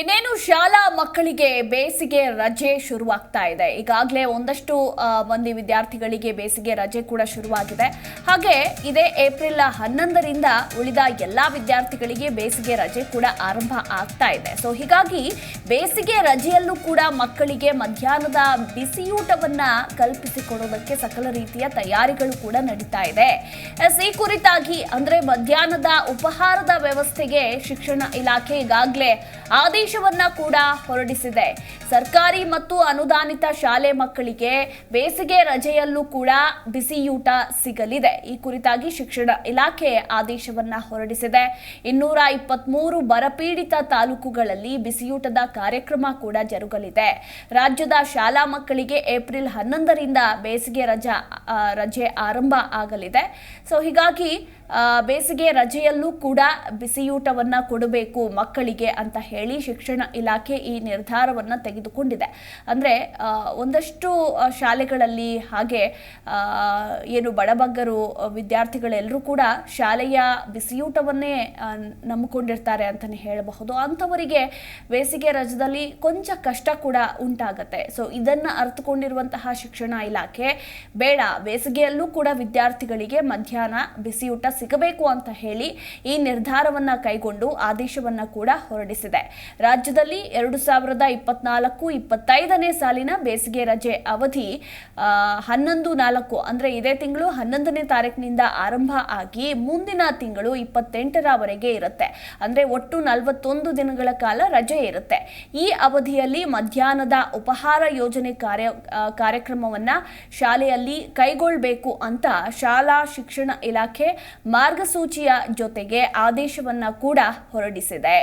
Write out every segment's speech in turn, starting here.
ಇನ್ನೇನು ಶಾಲಾ ಮಕ್ಕಳಿಗೆ ಬೇಸಿಗೆ ರಜೆ ಶುರುವಾಗ್ತಾ ಇದೆ. ಈಗಾಗಲೇ ಒಂದಷ್ಟು ಮಂದಿ ವಿದ್ಯಾರ್ಥಿಗಳಿಗೆ ಬೇಸಿಗೆ ರಜೆ ಕೂಡ ಶುರುವಾಗಿದೆ. ಹಾಗೆ ಇದೇ ಏಪ್ರಿಲ್ ಹನ್ನೊಂದರಿಂದ ಉಳಿದ ಎಲ್ಲ ವಿದ್ಯಾರ್ಥಿಗಳಿಗೆ ಬೇಸಿಗೆ ರಜೆ ಕೂಡ ಆರಂಭ ಆಗ್ತಾ ಇದೆ. ಸೊ, ಹೀಗಾಗಿ ಬೇಸಿಗೆ ರಜೆಯಲ್ಲೂ ಕೂಡ ಮಕ್ಕಳಿಗೆ ಮಧ್ಯಾಹ್ನದ ಬಿಸಿಯೂಟವನ್ನ ಕಲ್ಪಿಸಿಕೊಡೋದಕ್ಕೆ ಸಕಲ ರೀತಿಯ ತಯಾರಿಗಳು ಕೂಡ ನಡೀತಾ ಇದೆ. ಈ ಕುರಿತಾಗಿ ಅಂದ್ರೆ ಮಧ್ಯಾಹ್ನದ ಉಪಹಾರದ ವ್ಯವಸ್ಥೆಗೆ ಶಿಕ್ಷಣ ಇಲಾಖೆ ಈಗಾಗಲೇ ಆದೇಶವನ್ನ ಕೂಡ ಹೊರಡಿಸಿದೆ. ಸರ್ಕಾರಿ ಮತ್ತು ಅನುದಾನಿತ ಶಾಲೆ ಮಕ್ಕಳಿಗೆ ಬೇಸಿಗೆ ರಜೆಯಲ್ಲೂ ಕೂಡ ಬಿಸಿಯೂಟ ಸಿಗಲಿದೆ. ಈ ಕುರಿತಾಗಿ ಶಿಕ್ಷಣ ಇಲಾಖೆ ಆದೇಶವನ್ನ ಹೊರಡಿಸಿದೆ. ಇನ್ನೂರ ಇಪ್ಪತ್ಮೂರು ಬರಪೀಡಿತ ತಾಲೂಕುಗಳಲ್ಲಿ ಬಿಸಿಯೂಟದ ಕಾರ್ಯಕ್ರಮ ಕೂಡ ಜರುಗಲಿದೆ. ರಾಜ್ಯದ ಶಾಲಾ ಮಕ್ಕಳಿಗೆ ಏಪ್ರಿಲ್ ಹನ್ನೊಂದರಿಂದ ಬೇಸಿಗೆ ರಜಾ ರಜೆ ಆರಂಭ ಆಗಲಿದೆ. ಸೊ, ಹೀಗಾಗಿ ಬೇಸಿಗೆ ರಜೆಯಲ್ಲೂ ಕೂಡ ಬಿಸಿಯೂಟವನ್ನ ಕೊಡಬೇಕು ಮಕ್ಕಳಿಗೆ ಅಂತ ಹೇಳಿ ಶಿಕ್ಷಣ ಇಲಾಖೆ ಈ ನಿರ್ಧಾರವನ್ನ ತೆಗೆದುಕೊಂಡಿದೆ. ಅಂದ್ರೆ ಒಂದಷ್ಟು ಶಾಲೆಗಳಲ್ಲಿ ಹಾಗೆ ಏನು ಬಡಬಗ್ಗರು ವಿದ್ಯಾರ್ಥಿಗಳೆಲ್ಲರೂ ಕೂಡ ಶಾಲೆಯ ಬಿಸಿಯೂಟವನ್ನೇ ನಂಬಿಕೊಂಡಿರ್ತಾರೆ ಅಂತಲೇ ಹೇಳಬಹುದು. ಅಂಥವರಿಗೆ ಬೇಸಿಗೆ ರಜದಲ್ಲಿ ಕೊಂಚ ಕಷ್ಟ ಕೂಡ ಉಂಟಾಗತ್ತೆ. ಸೊ ಇದನ್ನು ಅರ್ಥಕೊಂಡಿರುವಂತಹ ಶಿಕ್ಷಣ ಇಲಾಖೆ ಬೇಡ. ಬೇಸಿಗೆಯಲ್ಲೂ ಕೂಡ ವಿದ್ಯಾರ್ಥಿಗಳಿಗೆ ಮಧ್ಯಾಹ್ನ ಬಿಸಿಯೂಟ ಸಿಗಬೇಕು ಅಂತ ಹೇಳಿ ಈ ನಿರ್ಧಾರವನ್ನ ಕೈಗೊಂಡು ಆದೇಶವನ್ನ ಕೂಡ ಹೊರಡಿಸಿದೆ. ರಾಜ್ಯದಲ್ಲಿ ಎರಡು ಸಾವಿರದ ಇಪ್ಪತ್ನಾಲ್ಕು ಇಪ್ಪತ್ತೈದನೇ ಸಾಲಿನ ಬೇಸಿಗೆ ರಜೆ ಅವಧಿ ಹನ್ನೊಂದು ನಾಲ್ಕು ಅಂದ್ರೆ ಇದೇ ತಿಂಗಳು ಹನ್ನೊಂದನೇ ತಾರೀಕಿನಿಂದ ಆರಂಭ ಆಗಿ ಮುಂದಿನ ತಿಂಗಳು ಇಪ್ಪತ್ತೆಂಟರವರೆಗೆ ಇರುತ್ತೆ. ಅಂದ್ರೆ ಒಟ್ಟು ನಲವತ್ತೊಂದು ದಿನಗಳ ಕಾಲ ರಜೆ ಇರುತ್ತೆ. ಈ ಅವಧಿಯಲ್ಲಿ ಮಧ್ಯಾಹ್ನದ ಉಪಹಾರ ಯೋಜನೆ ಕಾರ್ಯ ಕಾರ್ಯಕ್ರಮವನ್ನ ಶಾಲೆಯಲ್ಲಿ ಕೈಗೊಳ್ಳಬೇಕು ಅಂತ ಶಾಲಾ ಶಿಕ್ಷಣ ಇಲಾಖೆ ಮಾರ್ಗಸೂಚಿಯ ಜೊತೆಗೆ ಆದೇಶವನ್ನ ಕೂಡ ಹೊರಡಿಸಿದೆ.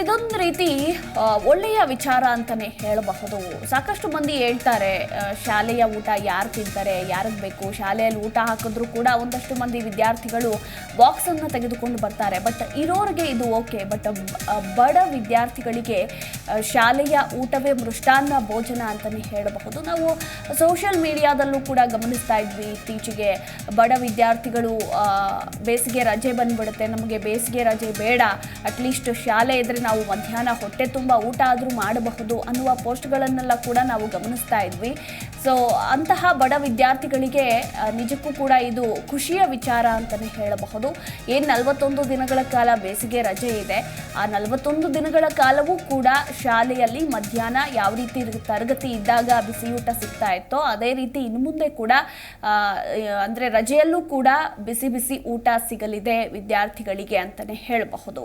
ಇದೊಂದು ರೀತಿ ಒಳ್ಳೆಯ ವಿಚಾರ ಅಂತಾನೆ ಹೇಳಬಹುದು. ಸಾಕಷ್ಟು ಮಂದಿ ಹೇಳ್ತಾರೆ ಶಾಲೆಯ ಊಟ ಯಾರು ತಿಂತಾರೆ, ಯಾರಿಗೆ ಬೇಕು? ಶಾಲೆಯಲ್ಲಿ ಊಟ ಹಾಕಿದ್ರು ಕೂಡ ಒಂದಷ್ಟು ಮಂದಿ ವಿದ್ಯಾರ್ಥಿಗಳು ಬಾಕ್ಸನ್ನು ತೆಗೆದುಕೊಂಡು ಬರ್ತಾರೆ. ಬಟ್ ಇರೋರಿಗೆ ಇದು ಓಕೆ ಬಟ್ ಬಡ ವಿದ್ಯಾರ್ಥಿಗಳಿಗೆ ಶಾಲೆಯ ಊಟವೇ ಮೃಷ್ಟಾನ್ನ ಭೋಜನ ಅಂತಲೇ ಹೇಳಬಹುದು. ನಾವು ಸೋಷಿಯಲ್ ಮೀಡಿಯಾದಲ್ಲೂ ಕೂಡ ಗಮನಿಸ್ತಾ ಇದ್ವಿ. ಇತ್ತೀಚೆಗೆ ಬಡ ವಿದ್ಯಾರ್ಥಿಗಳು ಬೇಸಿಗೆ ರಜೆ ಬಂದ್ಬಿಡುತ್ತೆ. ನಮಗೆ ಬೇಸಿಗೆ ರಜೆ ಬೇಡ. ಅಟ್ಲೀಸ್ಟ್ ಶಾಲೆ ಇದ್ರೆ ನಾವು ಮಧ್ಯಾಹ್ನ ಹೊಟ್ಟೆ ತುಂಬ ಊಟ ಆದರೂ ಮಾಡಬಹುದು ಅನ್ನುವ ಪೋಸ್ಟ್ಗಳನ್ನೆಲ್ಲ ಕೂಡ ನಾವು ಗಮನಿಸ್ತಾ ಇದ್ವಿ. ಸೊ ಅಂತಹ ಬಡ ವಿದ್ಯಾರ್ಥಿಗಳಿಗೆ ನಿಜಕ್ಕೂ ಕೂಡ ಇದು ಖುಷಿಯ ವಿಚಾರ ಅಂತಲೇ ಹೇಳಬಹುದು. ಏನು ನಲವತ್ತೊಂದು ದಿನಗಳ ಕಾಲ ಬೇಸಿಗೆ ರಜೆ ಇದೆ, ಆ ನಲವತ್ತೊಂದು ದಿನಗಳ ಕಾಲವೂ ಕೂಡ ಶಾಲೆಯಲ್ಲಿ ಮಧ್ಯಾಹ್ನ ಯಾವ ರೀತಿ ತರಗತಿ ಇದ್ದಾಗ ಬಿಸಿಯೂಟ ಸಿಗ್ತಾ ಇತ್ತೋ, ಅದೇ ರೀತಿ ಇನ್ನು ಮುಂದೆ ಕೂಡ ಅಂದ್ರೆ ರಜೆಯಲ್ಲೂ ಕೂಡ ಬಿಸಿ ಬಿಸಿ ಊಟ ಸಿಗಲಿದೆ ವಿದ್ಯಾರ್ಥಿಗಳಿಗೆ ಅಂತಲೇ ಹೇಳಬಹುದು.